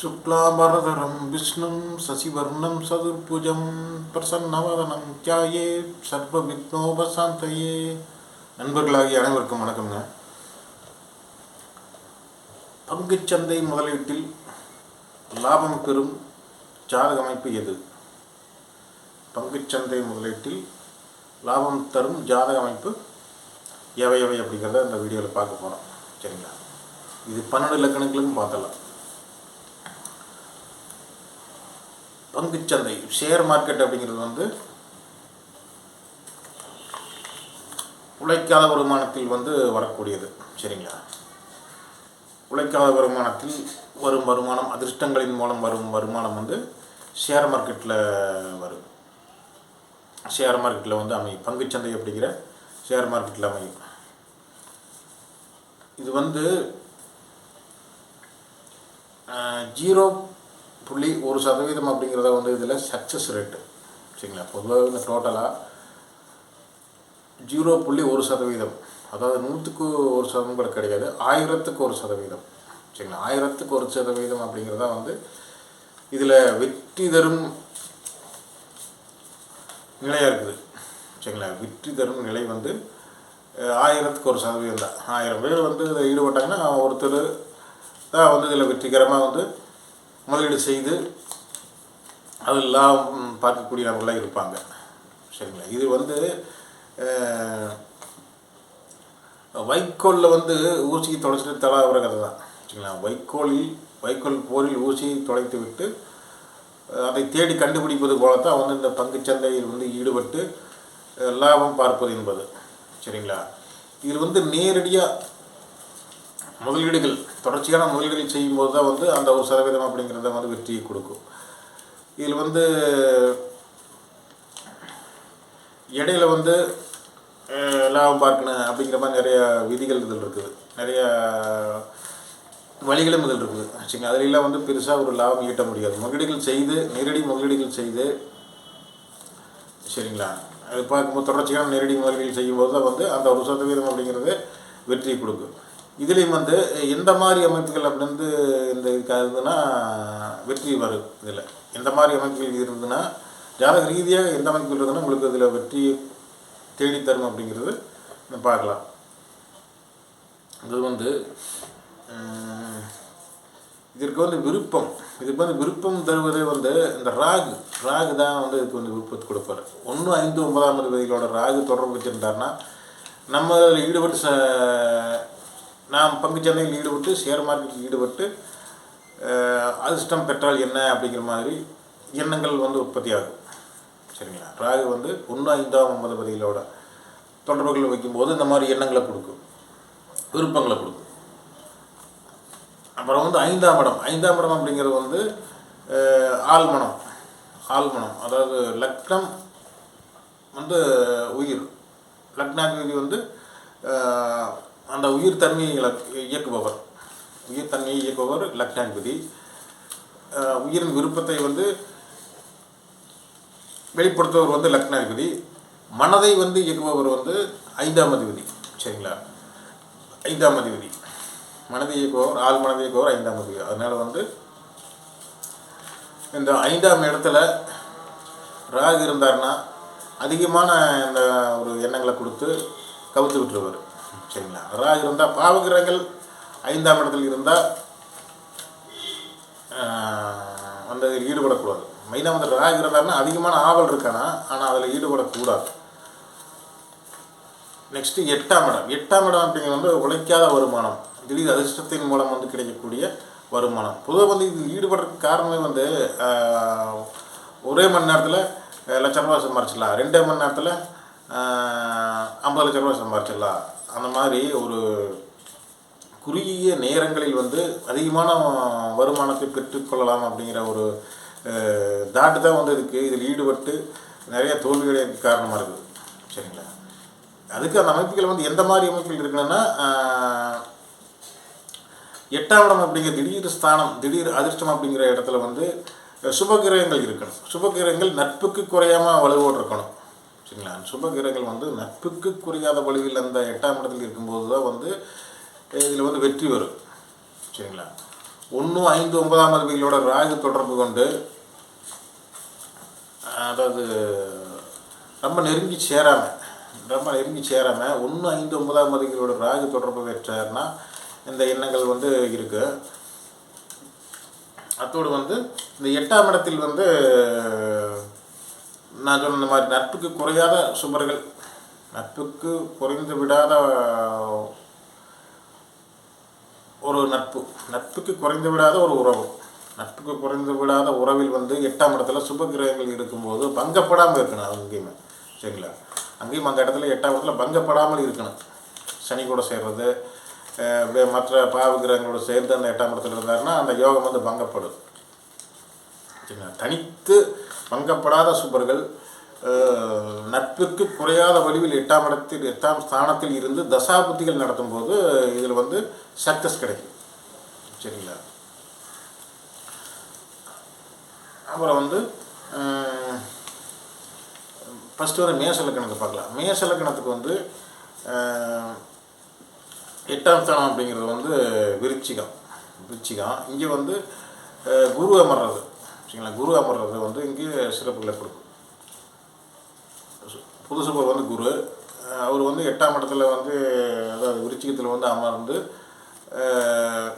शुक्लाम्बरधरं विष्णुं शशिवर्णं सदुर्भुजं प्रसन्नवदनं தியாயே சர்வ விக்னோபசாந்தையே நண்பர்களாகிய அனைவருக்கும் வணக்கம்ங்க. பங்குச்சந்தை முதலீட்டில் லாபம் பெறும் ஜாதக அமைப்பு எது? பங்குச்சந்தை முதலீட்டில் லாபம் தரும் ஜாதக அமைப்பு எவை எவை அப்படிங்கிறத அந்த வீடியோவில் பார்க்க போகிறோம் சரிங்களா? இது பன்னெண்டு லக்கணங்களுக்கும் பார்த்தலாம் பங்குச்சந்தை ஷேர் மார்க்கெட் அப்படிங்கிறது வந்து உழைக்காத வருமானத்தில் வந்து வரக்கூடியது. சரிங்களா? உழைக்காத வருமானத்தில் வரும் வருமானம் அதிர்ஷ்டங்களின் மூலம் வரும் வருமானம் வந்து ஷேர் மார்க்கெட்டில் வரும். ஷேர் மார்க்கெட்டில் வந்து அமையும். பங்குச்சந்தை அப்படிங்கிற ஷேர் மார்க்கெட்டில் அமையும். இது வந்து ஜீரோ புள்ளி ஒரு சதவீதம் அப்படிங்கிறத வந்து இதில் சக்ஸஸ் ரேட்டு சரிங்களா? பொதுவாக இந்த டோட்டலாக ஜீரோ புள்ளி ஒரு சதவீதம். அதாவது நூற்றுக்கு ஒரு சதவீதம் கூட கிடையாது ஆயிரத்துக்கு ஒரு சதவீதம். சரிங்களா? ஆயிரத்துக்கு ஒரு சதவீதம் அப்படிங்கிறதா வந்து இதில் வெற்றி தரும் நிலையாக இருக்குது. சரிங்களா? வெற்றி தரும் நிலை வந்து ஆயிரத்துக்கு ஒரு சதவீதம் தான். ஆயிரம் பேர் வந்து இதில் ஈடுபட்டாங்கன்னா ஒருத்தர் தான் வந்து இதில் வெற்றிகரமாக வந்து முதலீடு செய்து அது லாபம் பார்க்கக்கூடிய நபர்களாக இருப்பாங்க. சரிங்களா? இது வந்து வைக்கோலில் வந்து ஊசியை தொலைச்சிட்டு தலாவுற கதை தான். சரிங்களா? வைக்கோலில் வைக்கோல் போரில் ஊசியை தொலைத்து விட்டு அதை தேடி கண்டுபிடிப்பது போல தான் வந்து இந்த பங்கு சந்தையில் வந்து ஈடுபட்டு லாபம் பார்ப்பது என்பது. சரிங்களா? இதில் வந்து நேரடியாக முதலீடுகள் தொடர்ச்சியான முதலீடுகள் செய்யும்போது தான் வந்து அந்த ஒரு சதவீதம் அப்படிங்கிறத வந்து வெற்றியை கொடுக்கும். இதில் வந்து இடையில வந்து லாபம் பார்க்கணும் அப்படிங்கிற மாதிரி நிறைய விதிகள் இதில் இருக்குது. நிறைய வழிகளும் இதில் இருக்குது. சரிங்க அதிலெல்லாம் வந்து பெருசாக ஒரு லாபம் ஈட்ட முடியாது. முதலீடுகள் செய்து நேரடி முதலீடுகள் செய்து சரிங்களா? அது பார்க்கும்போது தொடர்ச்சியான நேரடி முதலீடுகள் செய்யும்போது தான் வந்து அந்த ஒரு சதவீதம் அப்படிங்கிறது வெற்றியை கொடுக்கும். இதுலேயும் வந்து எந்த மாதிரி அமைப்புகள் அப்படி வந்து இந்த இதுக்காக இருந்ததுன்னா வெற்றி வரும் இதில் எந்த மாதிரி அமைப்புகள் இருந்ததுன்னா ஜாதக ரீதியாக எந்த அமைப்புகள் இருந்ததுன்னா உங்களுக்கு இதில் வெற்றி தேடி தரும் அப்படிங்கிறது நம்ம பார்க்கலாம். இது வந்து இதற்கு வந்து விருப்பம். இதுக்கு வந்து விருப்பம் தருவதே வந்து இந்த ராகு. ராகு தான் வந்து இதுக்கு வந்து விருப்பத்தை கொடுப்பார் ஒன்று ஐந்து ஒன்பதாம் அதிபதிகளோட ராகு தொடர்பு வச்சுருந்தாருன்னா நம்ம அதில் ஈடுபட்டு ச நாம் பங்குச்சந்தையில் ஈடுபட்டு ஷேர் மார்க்கெட்டில் ஈடுபட்டு அதிர்ஷ்டம் பெற்றால் என்ன அப்படிங்கிற மாதிரி எண்ணங்கள் வந்து உற்பத்தி ஆகும். சரிங்களா? ராகு வந்து ஒன்று ஐந்தாம் ஒன்பது பதிகளோட தொடர்புகள் வைக்கும்போது இந்த மாதிரி எண்ணங்களை கொடுக்கும். விருப்பங்களை கொடுக்கும். அப்புறம் வந்து ஐந்தாம் இடம். ஐந்தாம் இடம் அப்படிங்கிறது வந்து ஆழ்மனம். ஆழ்மனம். அதாவது லக்னம் வந்து உயிர். லக்னாதிபதி வந்து அந்த உயிர் தன்மையை இயக்குபவர். உயிர் தன்மையை இயக்குபவர் லக்னாதிபதி உயிரின் விருப்பத்தை வந்து வெளிப்படுத்துபவர் வந்து லக்னாதிபதி மனதை வந்து இயக்குபவர் வந்து ஐந்தாம் அதிபதி. சரிங்களா? ஐந்தாம் அதிபதி. மனதை இயக்குபவர் ஆள் மனதை இயக்குபவர் ஐந்தாம் அதிபதி. அதனால் வந்து இந்த ஐந்தாம் இடத்துல ராகு இருந்தாருன்னா அதிகமான இந்த ஒரு எண்ணங்களை கொடுத்து கவுத்து விட்டுருவார். சரிங்களா? ராகு இருந்தால் பாவகிரகங்கள் ஐந்தாம் இடத்தில் இருந்தால் அந்த இதில் ஈடுபடக்கூடாது. மெயினாக வந்து ராகு இருந்தாருன்னா அதிகமான ஆவல் இருக்கானா? ஆனால் அதில் ஈடுபடக்கூடாது. நெக்ஸ்ட்டு எட்டாம் இடம். எட்டாம் இடம் அப்படிங்கிறது வந்து உழைக்காத வருமானம். திடீர் அதிர்ஷ்டத்தின் மூலம் வந்து கிடைக்கக்கூடிய வருமானம். பொதுவாக வந்து இது ஈடுபடுறதுக்கு காரணமே வந்து ஒரே மணி நேரத்தில் லட்சம் லட்ச ரூபா சம்பாரிச்சிடலாம். ரெண்டே மணி நேரத்தில் ஐம்பது லட்ச ரூபா சம்பாரிச்சிடலாம். அந்த மாதிரி ஒரு குறுகிய நேரங்களில் வந்து அதிகமான வருமானத்தை பெற்றுக்கொள்ளலாம் அப்படிங்கிற ஒரு தாட்டு தான் வந்து இதுக்கு இதில் ஈடுபட்டு நிறைய தோல்விகளுக்கு காரணமாக இருக்குது. சரிங்களா? அதுக்கு அந்த அமைப்புகள் வந்து எந்த மாதிரி அமைப்புகள் இருக்குன்னா எட்டாம் இடம் அப்படிங்கிற திடீர் ஸ்தானம் திடீர் அதிர்ஷ்டம் அப்படிங்கிற இடத்துல வந்து சுபகிரகங்கள் இருக்கணும். சுபகிரகங்கள் நட்புக்கு குறையாமல் வலுவோடு இருக்கணும். சரிங்களா சுபகிரகங்கள் வந்து நட்புக்கு குறையாத வழியில் அந்த எட்டாம் இடத்தில் இருக்கும்போது தான் வந்து இதில் வந்து வெற்றி வரும். சரிங்களா ஒன்றும் ஐந்து ஒன்பதாம் அதிபதிகளோட ராகு தொடர்பு கொண்டு அதாவது ரொம்ப நெருங்கி சேராமல் ரொம்ப நெருங்கி சேராமல் ஒன்று ஐந்து ஒன்பதாம் அதிபதிகளோட ராகு தொடர்பு பெற்றார்னா இந்த எண்ணங்கள் வந்து இருக்குது அத்தோடு வந்து இந்த எட்டாம் இடத்தில் வந்து நான் சொன்ன மாதிரி நட்புக்கு குறையாத சுவர்கள் நட்புக்கு குறைந்து விடாத ஒரு நட்பு. நட்புக்கு குறைந்து விடாத ஒரு உறவு. நட்புக்கு குறைந்து விடாத உறவில் வந்து எட்டாம் இடத்துல சுப கிரகங்கள் இருக்கும்போது பங்கப்படாமல் இருக்கணும் அங்கேயுமே. சரிங்களா? அங்கேயும் அந்த இடத்துல எட்டாம் இடத்துல பங்கப்படாமல் இருக்கணும். சனி கூட சேர்றது மற்ற பாவ கிரகங்களோட சேர்ந்து அந்த எட்டாம் இடத்துல இருந்தாருன்னா அந்த யோகம் வந்து பங்கப்படும். சரிங்களா? தனித்து பங்கப்படாத சுபர்கள் நட்பிற்கு நட்புக்கு குறையாத வடிவில் எட்டாம் இடத்தில் எட்டாம் ஸ்தானத்தில் இருந்து தசாபுத்திகள் நடத்தும் போது இதில் வந்து சக்சஸ் கிடைக்கும். சரிங்களா? அப்புறம் வந்து ஃபஸ்ட்டு வந்து மேச லக்கணத்தை பார்க்கலாம். மேச லக்கணத்துக்கு வந்து எட்டாம் ஸ்தானம் அப்படிங்கிறது வந்து விருச்சிகம். விருச்சிகம். இங்கே வந்து குரு அமர்றது. சரிங்களா குரு அமர்றது வந்து இங்கே சிறப்புகளை கொடுக்கும். புதுசுபர் வந்து குரு. அவர் வந்து எட்டாம் இடத்துல வந்து அதாவது விருச்சிகத்தில் வந்து அமர்ந்து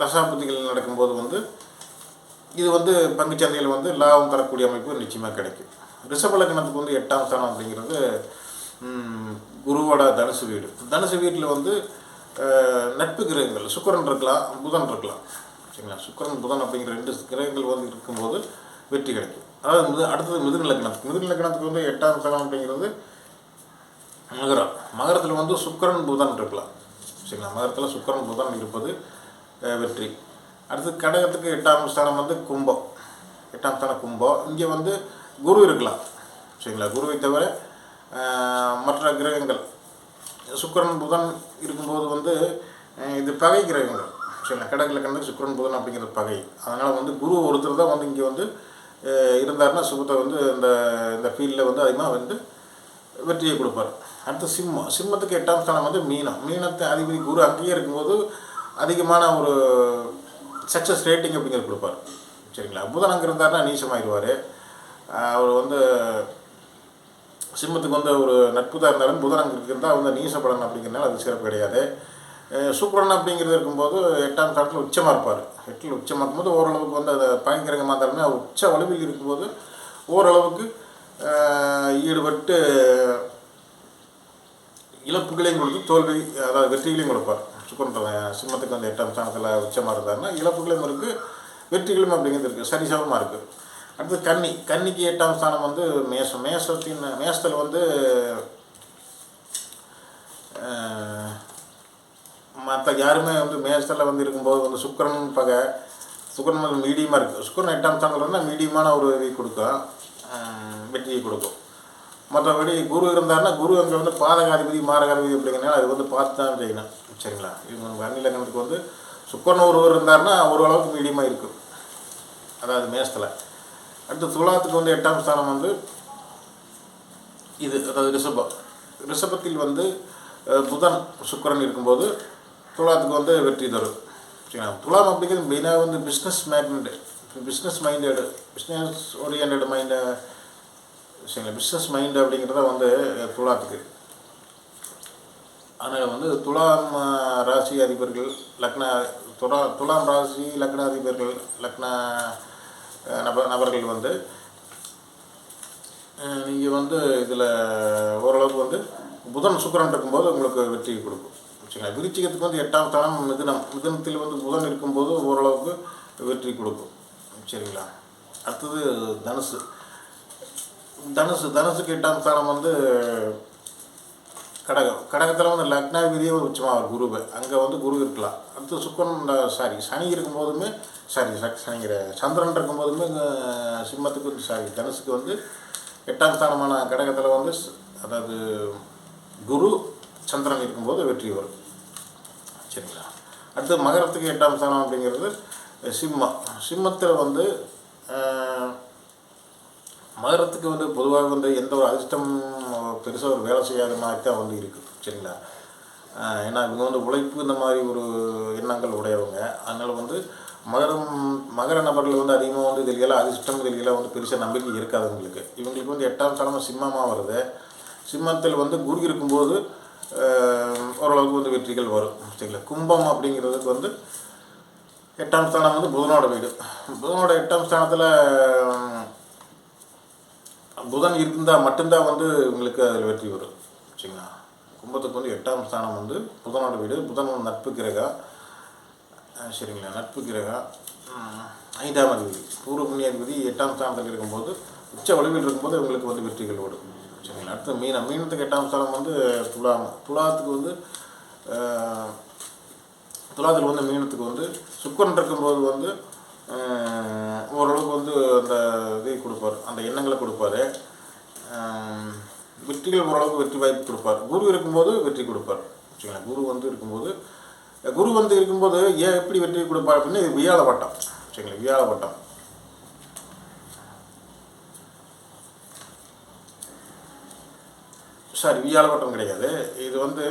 தசாபுத்திகள் நடக்கும்போது வந்து இது வந்து பங்குச்சந்தையில் வந்து லாபம் தரக்கூடிய அமைப்பு நிச்சயமாக கிடைக்கும். ரிஷபலக்கணத்துக்கு வந்து எட்டாம் ஸ்தானம் அப்படிங்கிறது குருவோட தனுசு வீடு. தனுசு வீட்டில் வந்து நட்பு கிரகங்கள். சுக்கரன் இருக்கலாம் புதன் இருக்கலாம். சரிங்களா? சுக்கரன் புதன் அப்படிங்கிற ரெண்டு கிரகங்கள் வந்து இருக்கும்போது வெற்றி கிடைக்கும். அதாவது மிது அடுத்தது மிதுன லக்னத்துக்கு. மிதுன லக்னத்துக்கு வந்து எட்டாம் ஸ்தானம் அப்படிங்கிறது மகரம். மகரத்தில் வந்து சுக்கிரன் புதன் இருக்கலாம். சரிங்களா? மகரத்தில் சுக்கிரன் புதன் இருப்பது வெற்றி. அடுத்து கடகத்துக்கு எட்டாம் ஸ்தானம் வந்து கும்பம். எட்டாம் ஸ்தானம் கும்பம். இங்கே வந்து குரு இருக்கலாம். சரிங்களா? குருவை தவிர மற்ற கிரகங்கள். சுக்கரன் புதன் இருக்கும்போது வந்து இது பகை கிரகங்கள். சரிங்களா? கடகில் கண்டு சுக்கரன் புதன் அப்படிங்கிறது பகை. அதனால் வந்து குரு ஒருத்தர் தான் வந்து இங்கே வந்து இருந்தார்னா இருந்தாருன்னா சுகத்தை வந்து இந்த இந்த ஃபீல்டில் வந்து அதிகமாக வந்து வெற்றியை கொடுப்பார். அடுத்து சிம்மம். சிம்மத்துக்கு எட்டாம் ஸ்தானம் வந்து மீனம். மீனத்தை அதிபதி குரு அங்கேயே இருக்கும்போது அதிகமான ஒரு சக்ஸஸ் ரேட்டிங் அப்படிங்கிறது கொடுப்பார். சரிங்களா? புதன் அங்கே இருந்தாருன்னா நீசமாயிடுவார் அவர் வந்து சிம்மத்துக்கு வந்து ஒரு நட்புதாக இருந்தாலும் புதன் அங்கே இருந்தால் வந்து நீசப்படன் அப்படிங்கிறனால அது சிறப்பு கிடையாது. சுக்கரன் அப்படிங்கிறது இருக்கும்போது எட்டாம் ஸ்தானத்தில் உச்சமாக இருப்பார். எட்டில் உச்சமாக போது ஓரளவுக்கு வந்து அதை பயங்கரங்க மாத்தாலுமே உச்ச வலுவில் இருக்கும்போது ஓரளவுக்கு ஈடுபட்டு இழப்புகளையும் கொடுத்து தோல்வி அதாவது வெற்றிகளையும் கொடுப்பார். சுக்கரன் சிம்மத்துக்கு வந்து எட்டாம் ஸ்தானத்தில் உச்சமாக இருந்தாருன்னா இழப்புகளையும் இருக்குது வெற்றிகளும் அப்படிங்கிறது இருக்குது சரிசமமாக இருக்குது அடுத்து கன்னி கன்னிக்கு எட்டாம் ஸ்தானம் வந்து மேசம் மேசத்தின் மேசத்தில் வந்து மற்ற யாருமே வந்து மேசத்தில் வந்து இருக்கும்போது வந்து சுக்கரன் பகை சுக்கரன் வந்து மீடியமாக இருக்குது சுக்கரன் எட்டாம் ஸ்தானத்தில் இருந்தால் மீடியமான ஒரு இதை கொடுக்கும். வெற்றியை கொடுக்கும். மற்றபடி குரு இருந்தாருன்னா குரு அங்கே வந்து பாதகாதிபதி மாரகாதிபதி அப்படிங்கிறனால அது வந்து பார்த்து தான் செய்யணும். சரிங்களா? இவங்க வன்னிலக்கணத்துக்கு வந்து சுக்கரன் ஒருவர் இருந்தாருன்னா ஓரளவுக்கு மீடியமாக இருக்கும் அதாவது மேசத்தில் அடுத்து துலாத்துக்கு வந்து எட்டாம் ஸ்தானம் வந்து இது அதாவது ரிஷபம். ரிஷபத்தில் வந்து புதன் சுக்கரன் இருக்கும்போது துலாத்துக்கு வந்து வெற்றி தரும். சரிங்களா? துலாம் அப்படிங்கிறது மெயினாக வந்து business magnet business minded business orient மைண்டை சரிங்களா? பிஸ்னஸ் மைண்டு அப்படிங்கிறத வந்து துலாத்துக்கு. அதனால் வந்து துலாம் ராசி அதிபர்கள் லக்ன துலா துலாம் ராசி லக்ன அதிபர்கள் லக்ன நப நபர்கள் வந்து நீங்கள் வந்து இதில் ஓரளவுக்கு வந்து புதன் சுக்கரன் இருக்கும்போது உங்களுக்கு வெற்றி கொடுக்கும். சரிங்களா விருச்சிகத்துக்கு வந்து எட்டாம் ஸ்தானம் மிதனம். மிதனத்தில் வந்து புதன் இருக்கும்போது ஓரளவுக்கு வெற்றி கொடுக்கும். சரிங்களா? அடுத்தது தனுசு. தனுசு தனுசுக்கு எட்டாம் ஸ்தானம் வந்து கடகம். கடகத்தில் வந்து லக்னாதிபதியே ஒரு உச்சமாக குருவை. அங்கே வந்து குரு இருக்கலாம். அடுத்து சுக்கரன் சாரி சனி இருக்கும்போதுமே சாரி சனிங்கிற சந்திரன் இருக்கும்போதுமே இங்க சிம்மத்துக்கு சாரி தனுசுக்கு வந்து எட்டாம் ஸ்தானமான கடகத்தில் வந்து அதாவது குரு சந்திரன் இருக்கும்போது வெற்றி வரும். சரிங்களா அடுத்து மகரத்துக்கு எட்டாம் ஸ்தானம் அப்படிங்கிறது சிம்மம். சிம்மத்தில் வந்து மகரத்துக்கு வந்து பொதுவாக வந்து எந்த ஒரு அதிர்ஷ்டம் பெருசாக ஒரு வேலை செய்யாத மாதிரி தான் வந்து இருக்குது சரிங்களா? ஏன்னா இவங்க வந்து உழைப்பு இந்த மாதிரி ஒரு எண்ணங்கள் உடையவங்க. அதனால் வந்து மகரம் மகர நபர்கள் வந்து அதிகமாக வந்து இதில் எல்லாம் அதிர்ஷ்டம் இதில் எல்லாம் வந்து பெருசாக நம்பிக்கை இருக்காது உங்களுக்கு இவங்களுக்கு வந்து எட்டாம் ஸ்தானமாக சிம்மமாக வருது. சிம்மத்தில் வந்து குரு இருக்கும்போது ஓரளவுக்கு வந்து வெற்றிகள் வரும். சரிங்களா கும்பம் அப்படிங்கிறதுக்கு வந்து எட்டாம் ஸ்தானம் வந்து புதனோட வீடு. புதனோட எட்டாம் ஸ்தானத்தில் புதன் இருந்தால் மட்டும்தான் வந்து உங்களுக்கு அதில் வெற்றி வரும். சரிங்களா? கும்பத்துக்கு வந்து எட்டாம் ஸ்தானம் வந்து புதனோட வீடு. புதன் நட்பு கிரகம் சரிங்களா? நட்பு கிரகம் ஐந்தாம் அதிபதி. பூர்வ புண்ணியாதிபதி எட்டாம் ஸ்தானத்தில் இருக்கும்போது உச்ச வலுவில் இருக்கும்போது உங்களுக்கு வந்து வெற்றிகள் வரும் சரிங்களா அடுத்து மீனை மீனத்துக்கு எட்டாம் ஸ்தானம் வந்து துலாம். துலாத்துக்கு வந்து அஹ், துலாத்தில் வந்து மீனத்துக்கு வந்து சுக்கரன் இருக்கும்போது வந்து ஓரளவுக்கு வந்து அந்த இதை கொடுப்பார். அந்த எண்ணங்களை கொடுப்பாரு. வெற்றிகள் ஓரளவுக்கு வெற்றி வாய்ப்பு கொடுப்பார். குரு இருக்கும்போது வெற்றி கொடுப்பார். சரிங்களா? குரு வந்து இருக்கும்போது குரு வந்து இருக்கும்போது ஏன் எப்படி வெற்றி கொடுப்பார் அப்படின்னு இது வியாழ வட்டம். சரிங்களா? வியாழ வட்டம். சாரி வியாழ வட்டம் கிடையாது. இது வந்து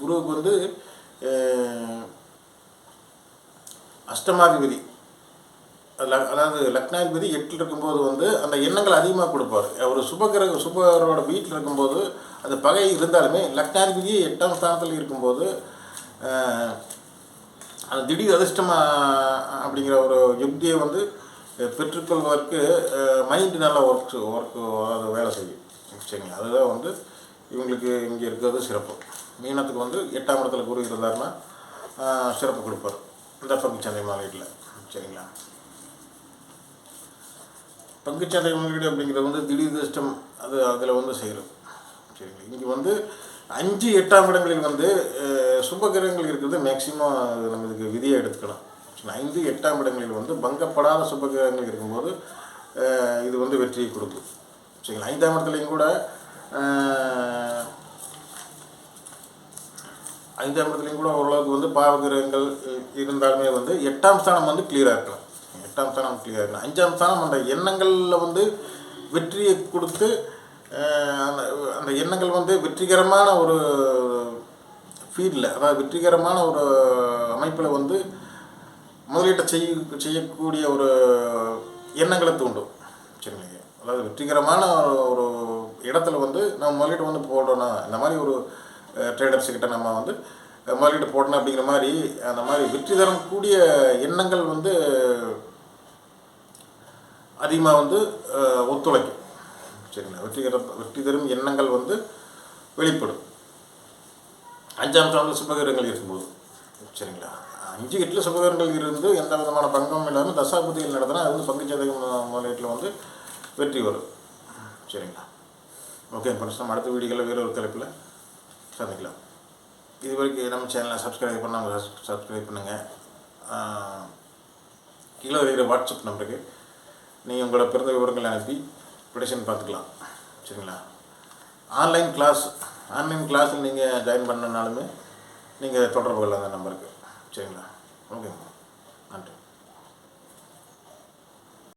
குருவுக்கு வந்து அஷ்டமாதிபதி. அதாவது லக்னாதிபதி எட்டில் இருக்கும்போது வந்து அந்த எண்ணங்கள் அதிகமாக கொடுப்பார். அவர் சுபகிரக சுபகரோட வீட்டில் இருக்கும்போது அந்த பகை இருந்தாலுமே லக்னாதிபதியே எட்டாம் ஸ்தானத்தில் இருக்கும்போது அந்த திடீர் அதிர்ஷ்டமாக அப்படிங்கிற ஒரு யுக்தியை வந்து பெற்றுக்கொள்வதற்கு மைண்டு நல்லா ஒர்க் ஒர்க் அது வேலை செய்யும். சரிங்களா? அதுதான் வந்து இவங்களுக்கு இங்கே இருக்கிறது சிறப்பு. மீனத்துக்கு வந்து எட்டாம் இடத்துல குரு இருந்தாருன்னா சிறப்பு கொடுப்பார். இந்த பங்குச்சந்தை மாநிலத்தில் சரிங்களா? பங்குச்சந்தை முதலீடு அப்படிங்கிறது வந்து திடீர் திருஷ்டம் அது அதில் வந்து செய்கிறோம் சரிங்களா? இங்கே வந்து அஞ்சு எட்டாம் இடங்களில் வந்து சுபகிரகங்கள் இருக்கிறது மேக்சிமம் நம்ம இதுக்கு விதியை எடுத்துக்கலாம் ஐந்து எட்டாம் இடங்களில் வந்து பங்கப்படாத சுபகிரகங்கள் இருக்கும்போது இது வந்து வெற்றியை கொடுக்கும். சரிங்களா? ஐந்தாம் இடத்துலையும் கூட ஐந்தாம் இடத்துலையும் கூட ஓரளவுக்கு வந்து பாவகிரகங்கள் இருந்தாலுமே வந்து எட்டாம் ஸ்தானம் வந்து கிளியராக இருக்கலாம். எட்டாம் ஸ்தானம் கிளியராக இருக்கலாம். அஞ்சாம் ஸ்தானம் அந்த எண்ணங்களில் வந்து வெற்றியை கொடுத்து அந்த அந்த எண்ணங்கள் வந்து வெற்றிகரமான ஒரு ஃபீல்டில் அதாவது வெற்றிகரமான ஒரு அமைப்பில் வந்து முதலீட்டை செய்ய செய்யக்கூடிய ஒரு எண்ணங்களை தூண்டும். சரிங்களா? அதாவது வெற்றிகரமான ஒரு இடத்துல வந்து நம்ம முதலீடு வந்து போடணும் இந்த மாதிரி ஒரு ட்ரேடர்ஸ் கிட்ட நம்ம வந்து முதலீடு போடணும் அப்படிங்கிற மாதிரி அந்த மாதிரி வெற்றி தரக்கூடிய எண்ணங்கள் வந்து அதிகமாக வந்து ஒத்துழைக்கும். சரிங்களா? வெற்றிகர வெற்றி தரும் எண்ணங்கள் வந்து வெளிப்படும். அஞ்சாம் ஸ்தானத்தில் சுபகிரகங்கள் இருக்கும்போது. சரிங்களா? அஞ்சு எட்டில் சுபகிரங்கள் இருந்து எந்த விதமான பங்கம் இல்லாமல் தசாபுதிகள் நடத்தினா அது வந்து பங்குச்சதகம் முதலீட்டில் வந்து வெற்றி வரும். சரிங்களா? ஓகே ஃப்ரெண்ட்ஸ் நம்ம அடுத்த வீடியோவில் வேறு ஒரு தலைப்பில் சந்திக்கலாம். இது வரைக்கும் நம்ம சேனலை சப்ஸ்கிரைப் பண்ணாமல் சப்ஸ்கிரைப் பண்ணுங்கள் கீழே இருக்கிற வாட்ஸ்அப் நம்பருக்கு நீங்கள் உங்களோட பிறந்த விவரங்களை அனுப்பி ப்ரொடக்ஷன் பார்த்துக்கலாம். சரிங்களா? ஆன்லைன் கிளாஸ் ஆன்லைன் கிளாஸில் நீங்கள் ஜாயின் பண்ணனாலுமே நீங்கள் தொடர்பு கொள்ளலாம் அந்த நம்பருக்கு. சரிங்களா? ஓகேங்க நன்றி.